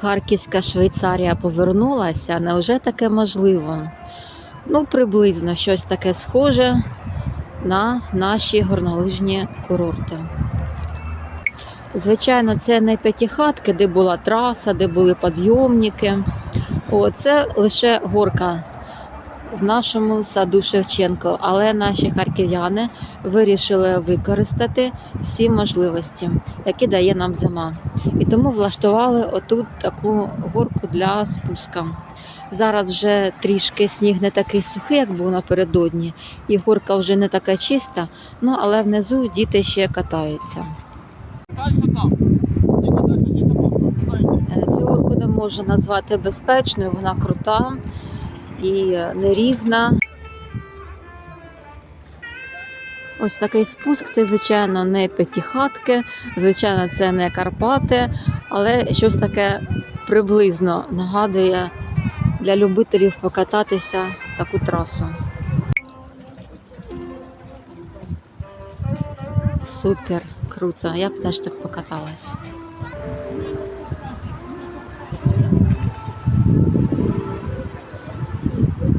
Харківська Швейцарія повернулася. Невже таке можливо? Ну, приблизно щось таке схоже на наші горнолижні курорти. Звичайно, це не п'ятихатки, де була траса, де були підйомники. О, це лише горка в нашому саду Шевченко. Але наші харків'яни вирішили використати всі можливості, які дає нам зима. І тому влаштували отут таку горку для спуска. Зараз вже трішки сніг не такий сухий, як був напередодні, і горка вже не така чиста, ну але внизу діти ще катаються. Е, Цю горку не можу назвати безпечною, вона крута і е, нерівна. Ось такий спуск. Це, звичайно, не п'ятихатки, звичайно, це не Карпати, але щось таке приблизно нагадує для любителів покататися таку трасу. Супер, круто. Я б теж так покаталась.